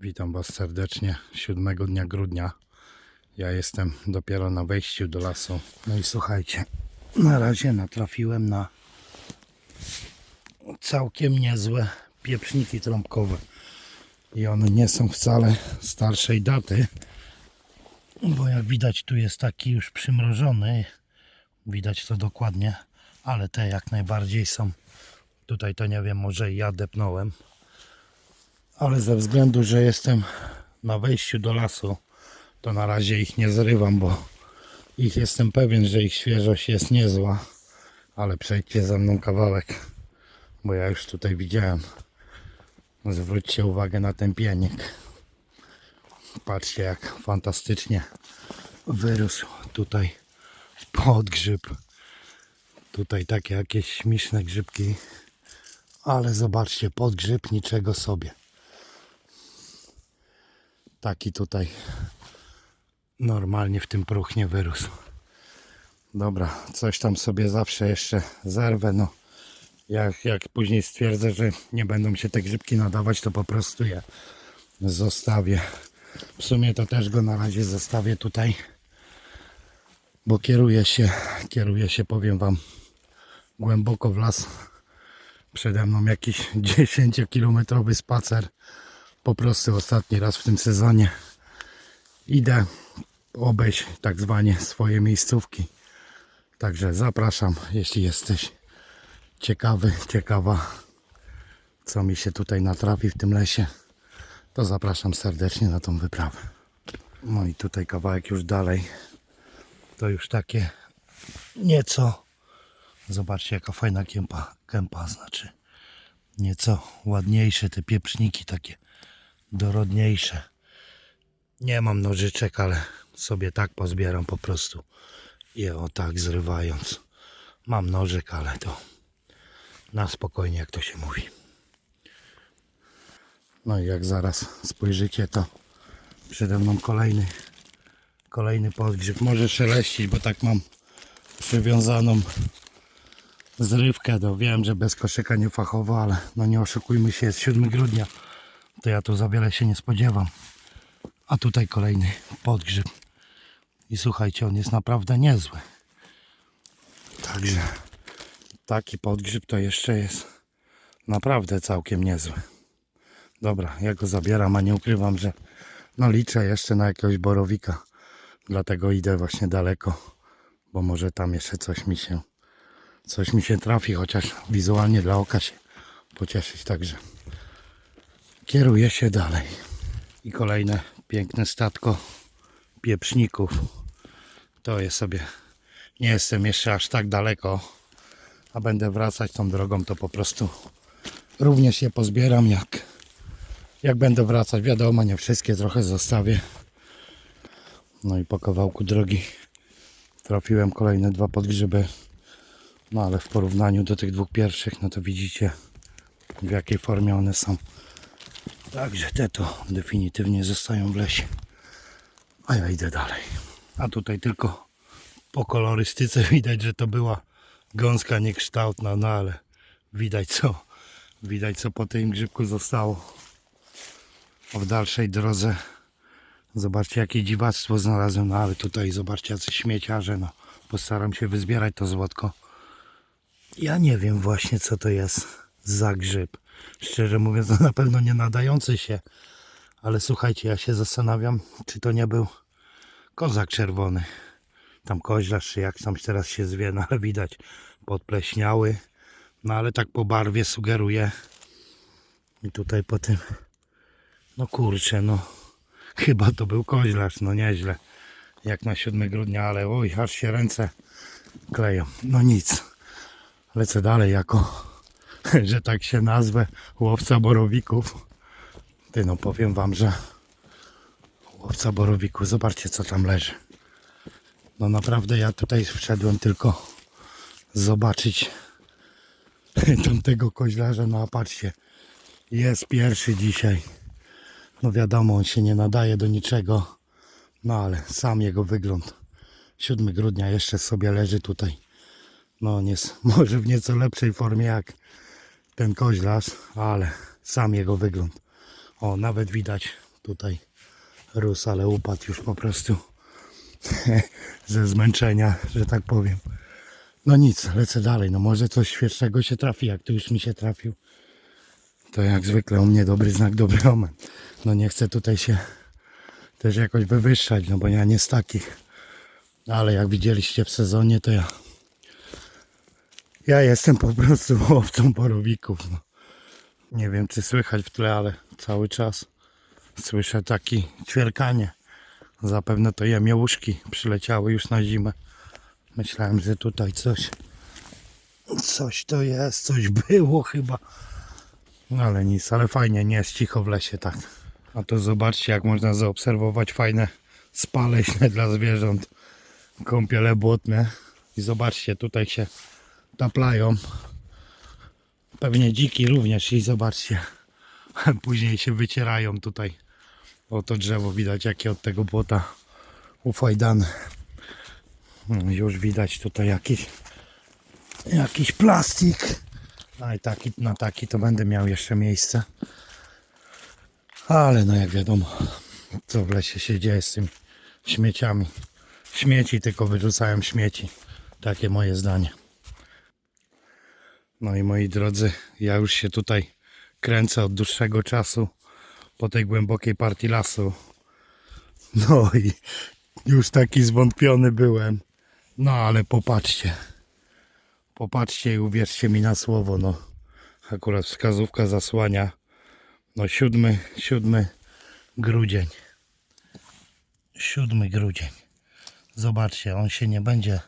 Witam Was serdecznie 7 dnia grudnia. Ja jestem dopiero na wejściu do lasu. No i słuchajcie, na razie natrafiłem na całkiem niezłe pieprzniki trąbkowe. I one nie są wcale starszej daty, bo jak widać tu jest taki już przymrożony. Widać to dokładnie, ale te jak najbardziej są. Tutaj to nie wiem, może ja depnąłem ale ze względu, że jestem na wejściu do lasu, to na razie ich nie zrywam, bo ich jestem pewien, że ich świeżość jest niezła, ale przejdźcie ze mną kawałek, bo ja już tutaj widziałem. Zwróćcie uwagę na ten pienik. Patrzcie jak fantastycznie wyrósł tutaj podgrzyb. Tutaj takie jakieś śmieszne grzybki, ale zobaczcie, podgrzyb niczego sobie taki tutaj normalnie w tym próchnie wyrósł. Dobra, coś tam sobie zawsze jeszcze zerwę. No, jak, jak później stwierdzę, że nie będą się te grzybki nadawać, to po prostu je zostawię. W sumie to też go na razie zostawię tutaj, bo kieruję się, kieruję się, powiem Wam, głęboko w las. Przede mną jakiś 10-kilometrowy spacer po prostu ostatni raz w tym sezonie idę obejść tak zwanie swoje miejscówki. Także zapraszam, jeśli jesteś ciekawy, ciekawa, co mi się tutaj natrafi w tym lesie, to zapraszam serdecznie na tą wyprawę. No i tutaj kawałek już dalej, to już takie nieco, zobaczcie jaka fajna kępa, kępa znaczy nieco ładniejsze te pieprzniki takie dorodniejsze. Nie mam nożyczek, ale sobie tak pozbieram po prostu. Je o tak zrywając. Mam nożyk, ale to na spokojnie, jak to się mówi. No i jak zaraz spojrzycie, to przede mną kolejny kolejny podgrzyb. Może szeleścić, bo tak mam przywiązaną zrywkę. To wiem, że bez koszyka nie fachowo, ale no nie oszukujmy się, jest 7 grudnia to ja tu za wiele się nie spodziewam. A tutaj kolejny podgrzyb. I słuchajcie, on jest naprawdę niezły. Także taki podgrzyb to jeszcze jest naprawdę całkiem niezły. Dobra, ja go zabieram, a nie ukrywam, że no liczę jeszcze na jakiegoś borowika. Dlatego idę właśnie daleko, bo może tam jeszcze coś mi się coś mi się trafi, chociaż wizualnie dla oka się pocieszyć także kieruję się dalej. I kolejne piękne statko pieprzników. To jest sobie. Nie jestem jeszcze aż tak daleko, a będę wracać tą drogą, to po prostu również je pozbieram jak, jak będę wracać. Wiadomo, nie wszystkie trochę zostawię. No i po kawałku drogi trafiłem kolejne dwa podgrzyby. No ale w porównaniu do tych dwóch pierwszych, no to widzicie w jakiej formie one są. Także te to definitywnie zostają w lesie. A ja idę dalej. A tutaj tylko po kolorystyce widać, że to była gąska niekształtna, no ale widać co, widać co po tym grzybku zostało. A w dalszej drodze zobaczcie jakie dziwactwo znalazłem, no ale tutaj zobaczcie jacy śmieciarze, no postaram się wyzbierać to złotko. Ja nie wiem właśnie co to jest za grzyb. Szczerze mówiąc, na pewno nie nadający się. Ale słuchajcie, ja się zastanawiam, czy to nie był kozak czerwony. Tam koźlarz, czy jak tam teraz się zwie, no ale widać podpleśniały. No ale tak po barwie sugeruje. I tutaj po tym, no kurczę, no chyba to był koźlarz, no nieźle. Jak na 7 grudnia, ale oj, aż się ręce kleją. No nic. Lecę dalej jako że tak się nazwę, łowca borowików. Ty no powiem wam, że łowca borowików, zobaczcie co tam leży. No naprawdę ja tutaj wszedłem tylko zobaczyć tamtego koźlarza, no a patrzcie, jest pierwszy dzisiaj. No wiadomo, on się nie nadaje do niczego, no ale sam jego wygląd. 7 grudnia jeszcze sobie leży tutaj. No on jest może w nieco lepszej formie jak ten koźlarz, ale sam jego wygląd. O, nawet widać tutaj rósł, ale upadł już po prostu ze zmęczenia, że tak powiem. No nic, lecę dalej. No może coś świeższego się trafi, jak tu już mi się trafił. To jak zwykle u mnie dobry znak, dobry omen. No nie chcę tutaj się też jakoś wywyższać, no bo ja nie z takich. Ale jak widzieliście w sezonie, to ja ja jestem po prostu łowcą borowików. No. Nie wiem czy słychać w tle, ale cały czas słyszę takie ćwierkanie. Zapewne to jemiołuszki przyleciały już na zimę. Myślałem, że tutaj coś coś to jest, coś było chyba. No ale nic, ale fajnie, nie jest cicho w lesie tak. A to zobaczcie jak można zaobserwować fajne spa leśne dla zwierząt. Kąpiele błotne. I zobaczcie, tutaj się taplają. Pewnie dziki również i zobaczcie. Później się wycierają tutaj. O to drzewo widać jakie od tego błota ufajdane. No, Już widać tutaj jakiś jakiś plastik. No i taki, na taki to będę miał jeszcze miejsce. Ale no jak wiadomo, co w lesie się dzieje z tymi śmieciami. Śmieci tylko wyrzucają śmieci. Takie moje zdanie. No i moi drodzy, ja już się tutaj kręcę od dłuższego czasu po tej głębokiej partii lasu. No i już taki zwątpiony byłem. No ale popatrzcie. Popatrzcie i uwierzcie mi na słowo, no. Akurat wskazówka zasłania. No 7, 7 grudzień. 7 grudzień. Zobaczcie, on się nie będzie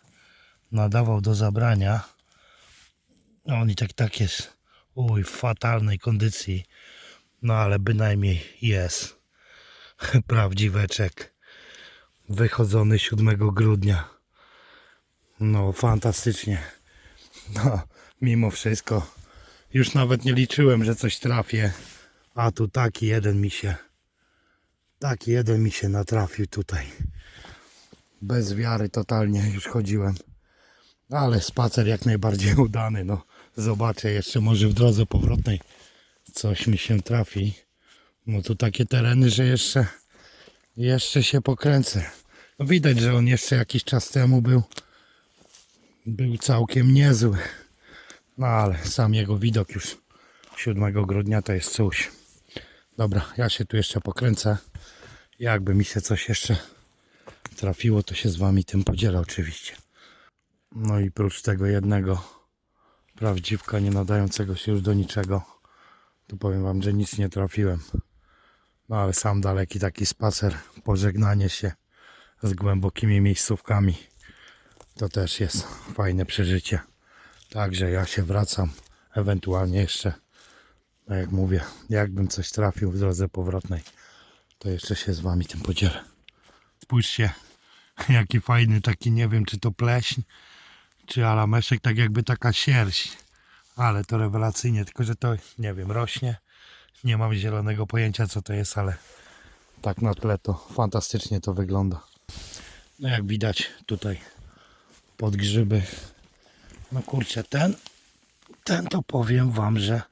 nadawał do zabrania. No on i tak tak jest uj, w fatalnej kondycji. No ale bynajmniej jest. Prawdziweczek. Wychodzony 7 grudnia. No fantastycznie. No, mimo wszystko. Już nawet nie liczyłem, że coś trafię. A tu taki jeden mi się. Taki jeden mi się natrafił tutaj. Bez wiary totalnie już chodziłem. Ale spacer jak najbardziej udany. No, zobaczę jeszcze może w drodze powrotnej coś mi się trafi. No tu takie tereny, że jeszcze jeszcze się pokręcę. No widać, że on jeszcze jakiś czas temu był był całkiem niezły. No ale sam jego widok już 7 grudnia to jest coś. Dobra, ja się tu jeszcze pokręcę. Jakby mi się coś jeszcze trafiło, to się z wami tym podzielę oczywiście. No i prócz tego jednego prawdziwka nie nadającego się już do niczego, to powiem wam, że nic nie trafiłem. No ale sam daleki taki spacer, pożegnanie się z głębokimi miejscówkami to też jest fajne przeżycie. Także ja się wracam, ewentualnie jeszcze, no jak mówię, jakbym coś trafił w drodze powrotnej, to jeszcze się z wami tym podzielę. Spójrzcie, jaki fajny taki, nie wiem czy to pleśń, czy alameszek, tak jakby taka sierść. Ale to rewelacyjnie, tylko że to, nie wiem, rośnie. Nie mam zielonego pojęcia co to jest, ale tak na tle to fantastycznie to wygląda. No jak widać tutaj pod grzyby. No kurczę, ten, ten to powiem wam, że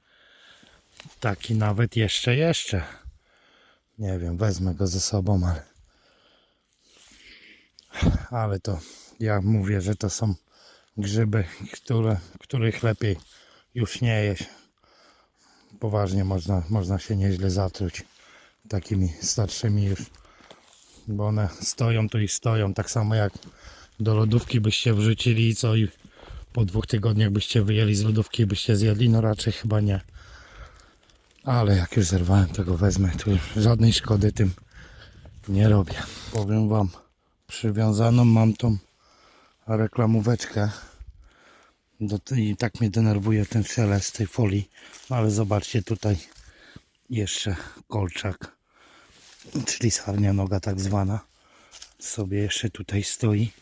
taki nawet jeszcze, jeszcze. Nie wiem, wezmę go ze sobą, ale ale to ja mówię, że to są grzyby, które, których lepiej już nie jeść. Poważnie można, można się nieźle zatruć takimi starszymi już, bo one stoją tu i stoją, tak samo jak do lodówki byście wrzucili i co i po dwóch tygodniach byście wyjęli z lodówki i byście zjedli, no raczej chyba nie. Ale jak już zerwałem, to go wezmę, tu żadnej szkody tym nie robię. Powiem wam, przywiązaną mam tą reklamóweczkę. I tak mnie denerwuje ten szelest tej folii. No ale zobaczcie tutaj jeszcze kolczak, czyli sarnia noga tak zwana. Sobie jeszcze tutaj stoi.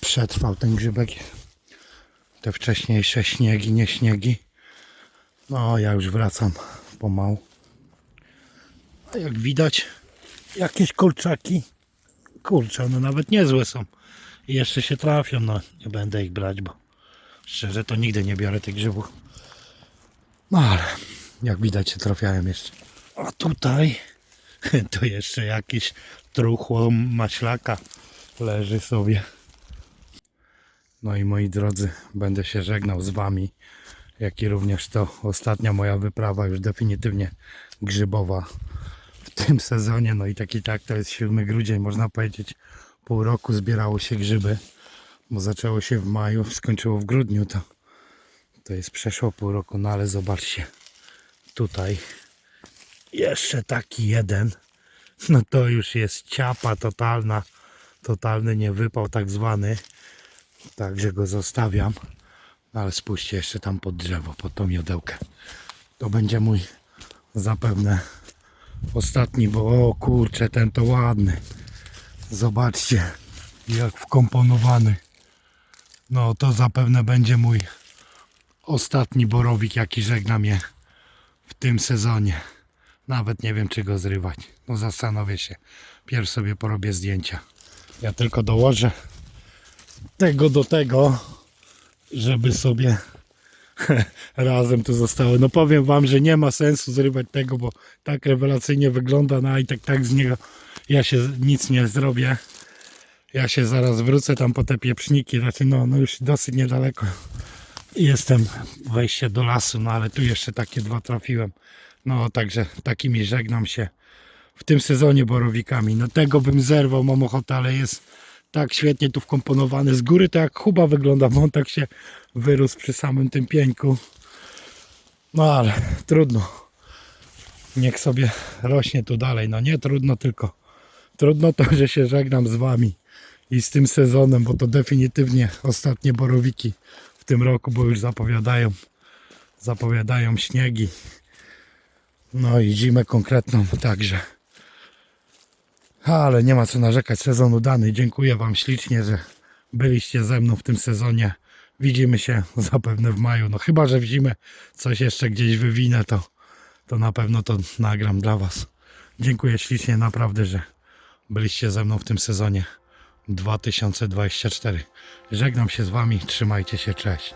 Przetrwał ten grzybek. Te wcześniejsze śniegi, nie śniegi. No ja już wracam pomału. A jak widać jakieś kolczaki. Kurczę, one nawet niezłe są. I jeszcze się trafią, no nie będę ich brać, bo szczerze to nigdy nie biorę tych grzybów. No ale jak widać się trafiałem jeszcze. A tutaj to jeszcze jakiś truchło maślaka leży sobie. No i moi drodzy, będę się żegnał z wami, jak i również to ostatnia moja wyprawa już definitywnie grzybowa w tym sezonie. No i tak i tak to jest 7 grudzień, można powiedzieć pół roku zbierało się grzyby, bo zaczęło się w maju, skończyło w grudniu, to, to jest przeszło pół roku, no ale zobaczcie, tutaj jeszcze taki jeden, no to już jest ciapa totalna, totalny niewypał tak zwany, także go zostawiam, no ale spójrzcie jeszcze tam pod drzewo, pod tą jodełkę, to będzie mój zapewne ostatni, bo o kurczę, ten to ładny, zobaczcie jak wkomponowany, no to zapewne będzie mój ostatni borowik, jaki żegna mnie w tym sezonie. Nawet nie wiem, czy go zrywać. No zastanowię się. Pierw sobie porobię zdjęcia. Ja tylko dołożę tego do tego, żeby sobie razem to zostało. No powiem wam, że nie ma sensu zrywać tego, bo tak rewelacyjnie wygląda, no i tak tak z niego ja się nic nie zrobię. Ja się zaraz wrócę tam po te pieprzniki, znaczy no, no już dosyć niedaleko jestem wejście do lasu, no ale tu jeszcze takie dwa trafiłem. No także takimi żegnam się w tym sezonie borowikami. No tego bym zerwał, mam ochotę, ale jest tak świetnie tu wkomponowany. Z góry to jak chuba wygląda, bo on tak się wyrósł przy samym tym pieńku. No ale trudno. Niech sobie rośnie tu dalej. No nie trudno, tylko trudno to, że się żegnam z wami i z tym sezonem, bo to definitywnie ostatnie borowiki w tym roku, bo już zapowiadają zapowiadają śniegi. No i zimę konkretną także. Ale nie ma co narzekać, sezon udany. Dziękuję Wam ślicznie, że byliście ze mną w tym sezonie. Widzimy się zapewne w maju. No chyba, że w zimę coś jeszcze gdzieś wywinę, to, to na pewno to nagram dla Was. Dziękuję ślicznie, naprawdę, że byliście ze mną w tym sezonie 2024. Żegnam się z Wami, trzymajcie się, cześć.